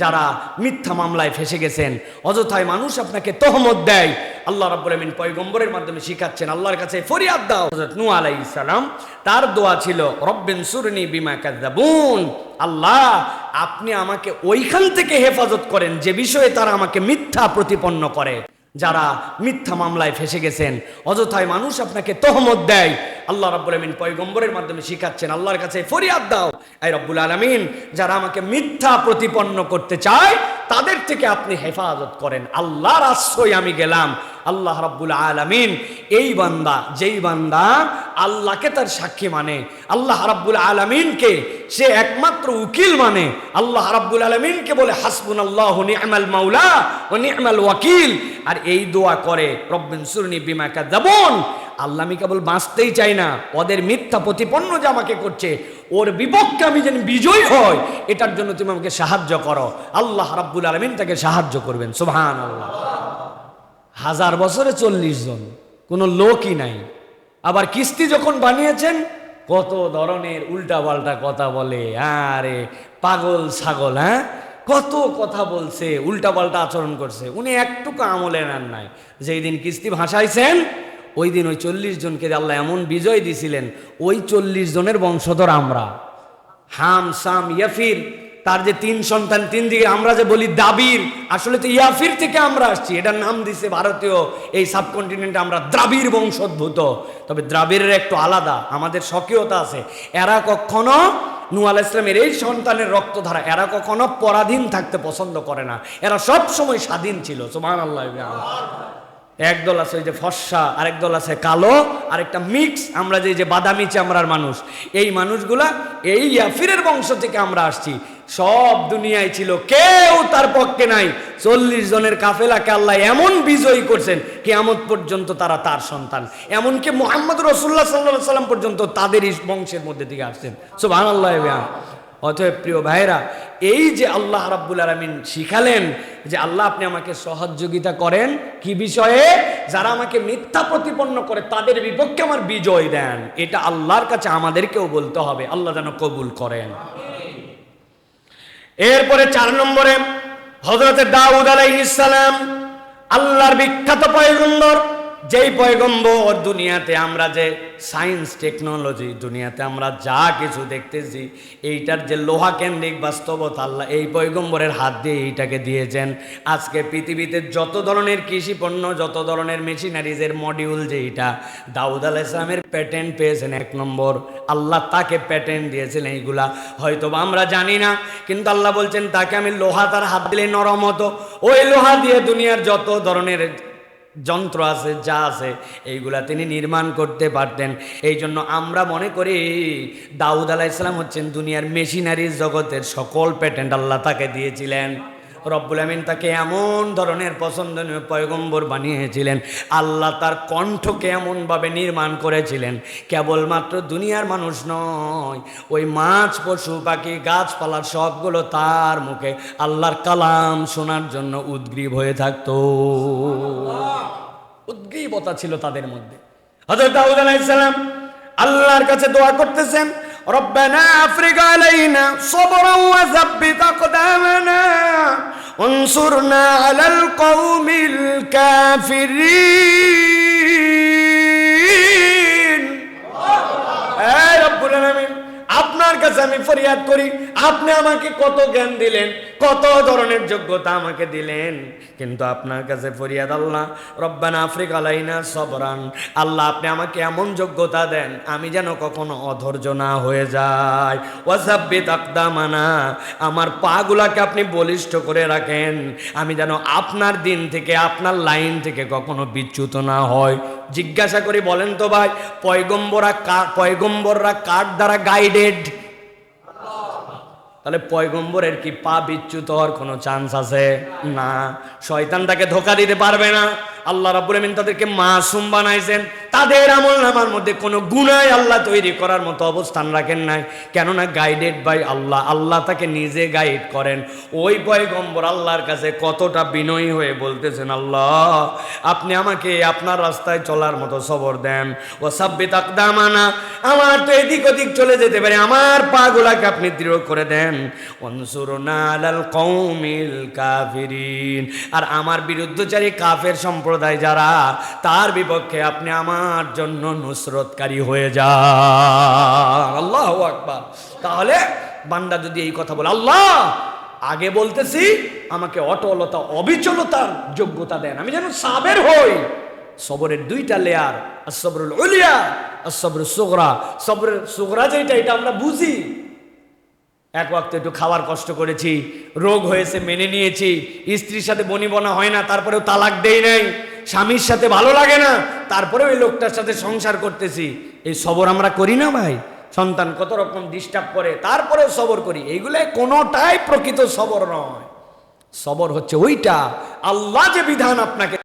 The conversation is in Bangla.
যারা মিথ্যা মামলায় ফেসে গেছেন, অযথায় মানুষ আপনাকে তহমত দেয়। আল্লাহ রাব্বুল আমিন পয়গম্বরের মাধ্যমে শিখাচ্ছেন, আল্লাহর কাছে ফরিয়াদ দাও। হযরত নূহ আলাইহিস তার দোয়া ছিল, রব্বিন সুরনি বিমা কাযাবুন আল্লাহ, আপনি আমাকে ওইখান থেকে হেফাজত করেন যে বিষয়ে তারা আমাকে মিথ্যা প্রতিপন্ন করে। যারা মিথ্যা মামলায় ফেসে গেছেন, অযথায় মানুষ আপনাকে তহমত দেয়। আল্লাহ রাব্বুল আলমিন পয়গম্বরের মাধ্যমে শিখাচ্ছেন, আল্লাহর কাছে ফরিয়াদ দাও। এই রব্বুল আলমিন, যারা আমাকে মিথ্যা প্রতিপন্ন করতে চায়, তাদের থেকে আপনি হেফাজত করেন। আল্লাহর আশ্রয় আমি গেলাম। আল্লাহ রাব্বুল আলামিন এই বান্দা, যেই বান্দা আল্লাহকে তার সাক্ষী মানে আল্লাহ রাব্বুল আলামিনকে সে একমাত্র উকিল মানে। আল্লাহ রাব্বুল আলামিনকে বলে হাসবুন আল্লাহ নি'মাল মাওলা ও নি'মাল ওয়াকিল। আর এই দোয়া করে, রব্বিন সুরনি বিমা কাযাবুন। আল্লাহ আমি কেবল বাঁচতেই চাই না, ওদের মিথ্যা প্রতিপন্ন যে আমাকে করছে, ওর বিপক্ষে আমি যেন বিজয় হয় এটার জন্য তুমি আমাকে সাহায্য করো। আল্লাহ রাব্বুল আলামিন তাকে সাহায্য করবেন সুবহান আল্লাহ হাজার বছরে চল্লিশ জন, কোনো লোকই নাই। আবার কিস্তি যখন বানিয়েছেন, কত ধরনের উল্টা পাল্টা কথা বলে, আরে, পাগল, ছাগল হ্যাঁ? কত কথা বলছে উল্টা পাল্টা আচরণ করছে। উনি একটুকু আমলে নেন নাই। যেই দিন কিস্তি ভাসাইছেন, ওই দিন ওই চল্লিশ জনকে আল্লাহ এমন বিজয় দিছিলেন, ওই চল্লিশ জনের বংশধর আমরা। হাম, সাম, ইয়াফির তার যে তিন সন্তান, তিন দিকে আমরা যে বলি দাবির, আসলে তো ইয়াফির থেকে আমরা আসছি। এটার নাম দিছে ভারতীয় এই সাবকন্টিনেন্টে আমরা দ্রাবিড় বংশোদ্ভূত। তবে দ্রাবিড়ের একটু আলাদা, আমাদের স্বকীয়তা আছে। এরা কখনো নু আলাহ ইসলামের এই সন্তানের রক্তধারা, এরা কখনো পরাধীন থাকতে পছন্দ করে না। এরা সব সময় স্বাধীন ছিল সুমান আল্লাহ একদল আছে ওই যে ফর্সা, আরেক দল আছে কালো, আরেকটা মিক্স, আমরা যে যে বাদামি চামড়ার মানুষ। এই মানুষগুলা এই ইয়াফিরের বংশ থেকে আমরা আসছি। সব দুনিয়ায় ছিল কেউ তার পক্ষে নাই। চল্লিশ জনের কাফেলাকে আল্লাহ এমন বিজয়ী করছেন, কেয়ামত পর্যন্ত তারা তার সন্তান। এমনকি মোহাম্মদ রসুল্লাহ সাল্লাহ সাল্লাম পর্যন্ত তাদেরই বংশের মধ্যে থেকে আসছেন। সব আল্লাহ অতএব প্রিয় ভাইরা এই যে আল্লাহ রাব্বুল আলমিন শিখালেন যে আল্লাহ আপনি আমাকে সহযোগিতা করেন কি বিষয়ে? যারা আমাকে মিথ্যা প্রতিপন্ন করে তাদের বিপক্ষে আমার বিজয় দেন। এটা আল্লাহর কাছে আমাদেরকেও বলতে হবে, আল্লাহ যেন কবুল করেন। এরপরে চার নম্বরে হজরতে দাউদ আলাইহিসসালাম আল্লাহর বিখ্যাত পয়গম্বর যেই পয়গম্বর দুনিয়াতে আমরা যে সায়েন্স, টেকনোলজি, দুনিয়াতে আমরা যা কিছু দেখতেছি, এইটার যে লোহা কেন্দ্রিক বাস্তবতা, আল্লাহ এই পয়গম্বরের হাত দিয়ে এইটাকে দিয়েছেন। আজকে পৃথিবীতে যত ধরনের কৃষি পণ্য, যত ধরনের মেশিনারিজের মডিউল যেইটা দাউদ আল ইসলামের প্যাটেন্ট পেয়েছেন এক নম্বর। আল্লাহ তাকে প্যাটেন্ট দিয়েছেন এইগুলা। হয়তো আমরা জানি না, কিন্তু আল্লাহ বলছেন, তাকে আমি লোহা তার হাত দিলে নরম হতো। ওই লোহা দিয়ে দুনিয়ার যত ধরনের যন্ত্র আছে, যা আছে, এইগুলা তিনি নির্মাণ করতে পারতেন। এই জন্য আমরা মনে করি দাউদ আলাহ ইসলাম হচ্ছেন দুনিয়ার মেশিনারি জগতের সকল প্যাটেন্ট আল্লাহ তাকে দিয়েছিলেন। রব্বুল আমিন তাকে এমন ধরনের পছন্দনীয় পয়গম্বর বানিয়েছিলেন, আল্লাহ তার কণ্ঠকে এমনভাবে নির্মাণ করেছিলেন, কেবলমাত্র দুনিয়ার মানুষ নয়, ওই মাছ, পশু, পাখি গাছপালার সবগুলো তার মুখে আল্লাহর কালাম শোনার জন্য উদ্গ্রীব হয়ে থাকতো। উদ্গ্রীবতা ছিল তাদের মধ্যে। হযরত দাউদ আলাইহিস সালাম আল্লাহর কাছে দোয়া করতেছেন ربنا افرغ علينا صبرا وثبت اقدامنا وانصرنا على القوم الكافرين. আপনার কাছে আমি ফরিয়াদ করি, আপনি আমাকে কত জ্ঞান দিলেন, কত ধরনের যোগ্যতা আমাকে দিলেন। কিন্তু আপনার কাছে ফরিয়াদ আল্লাহ, রব্বানা আফ্রিক আলাইনা সবরান, আল্লাহ আপনি আমাকে এমন যোগ্যতা দেন, আমি যেন কখনো অধৈর্য না হয়ে যায় ওয়াসাব্বি তাকদামানা আমার পাগুলাকে আপনি বলিষ্ঠ করে রাখেন, আমি যেন আপনার দিন থেকে, আপনার লাইন থেকে কখনো বিচ্যুত না হয় জিজ্ঞাসা করি, বলেন তো ভাই, পয়গম্বরা পয়গম্বররা কার দ্বারা গাইডেড তাহলে পয়গম্বরের কি পা বিচ্যুত হওয়ার কোনো চান্স আছে? না। শয়তান তাকে ধোকা দিতে পারবে না। আল্লাহ রাব্বুল আমিন তাদেরকে মাসুম বানাইছেন। তাদের আমল নামার মধ্যে কোনো গুণায় আল্লাহ তৈরি করার মতো অবস্থান রাখেন নাই। কেননা গাইডেড বাই আল্লাহ আল্লাহ তাকে নিজে গাইড করেন। ওই পয়গম্বর আল্লাহর কাছে কতটা বিনয়ী হয়ে বলতেছেন, আল্লাহ, আপনি আমাকে আপনার রাস্তায় চলার মতো সবর দেন। ও সাব্বিত আকদামানা, আমার তো এদিক ওদিক চলে যেতে পারে। আমার পা পাগুলাকে আপনি দৃঢ় করে দেন। অনসুরনা আলাল কৌমিল কাফিরিন। আর আমার বিরুদ্ধচারী কাফের সম্প্রদায় যারা, তার বিপক্ষে আপনি আমার জন্য নুসরতকারী হয়ে যান। আল্লাহ আকবার। তাহলে বান্দা যদি এই কথা বলে, আল্লাহ, আগে বলতেছি, আমাকে অটলতা, অবিচলতার যোগ্যতা দেন। আমি যেন সাবের হই। সবরের দুইটা লেয়ার আসবরুল উলিয়া আসবর সুগরা সবরের সুগরা যেটা এটা আমরা বুঝি। এক ওয়াক্ত একটু খাওয়ার কষ্ট করেছি, রোগ হয়েছে মেনে নিয়েছি, স্ত্রীর সাথে বনিবনা হয় না, তারপরেও তালাক দেই নাই, স্বামীর সাথে ভালো লাগে না, তারপরেও এই লোকটার সাথে সংসার করতেছি। এই সবর আমরা করি না ভাই? সন্তান কত রকম ডিস্টার্ব করে, তারপরেও সবর করি। এইগুলো কোনোটাই প্রকৃত সবর নয়। সবর হচ্ছে ওইটা। আল্লাহ যে বিধান আপনাকে